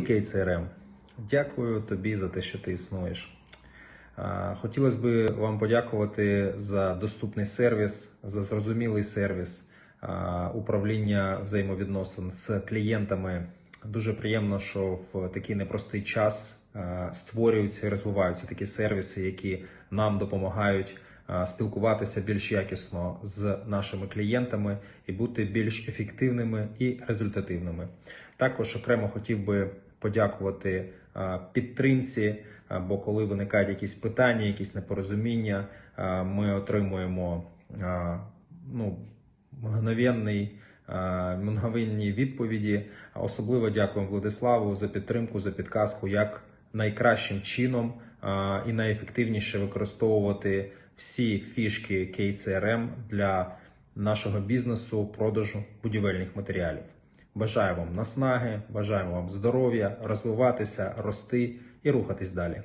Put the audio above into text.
KCRM, дякую тобі за те, що ти існуєш. Хотілося б вам подякувати за доступний сервіс, за зрозумілий сервіс управління взаємовідносин з клієнтами. Дуже приємно, що в такий непростий час створюються і розвиваються такі сервіси, які нам допомагають спілкуватися більш якісно з нашими клієнтами і бути більш ефективними і результативними. Також окремо хотів би подякувати підтримці. Бо коли виникають якісь питання, якісь непорозуміння, ми отримуємо ну, мгновенний, мгновенні відповіді. Особливо дякуємо Владиславу за підтримку, за підказку, як найкращим чином і найефективніше використовувати всі фішки KCRM для нашого бізнесу, продажу будівельних матеріалів. Бажаю вам наснаги, бажаємо вам здоров'я, розвиватися, рости і рухатись далі.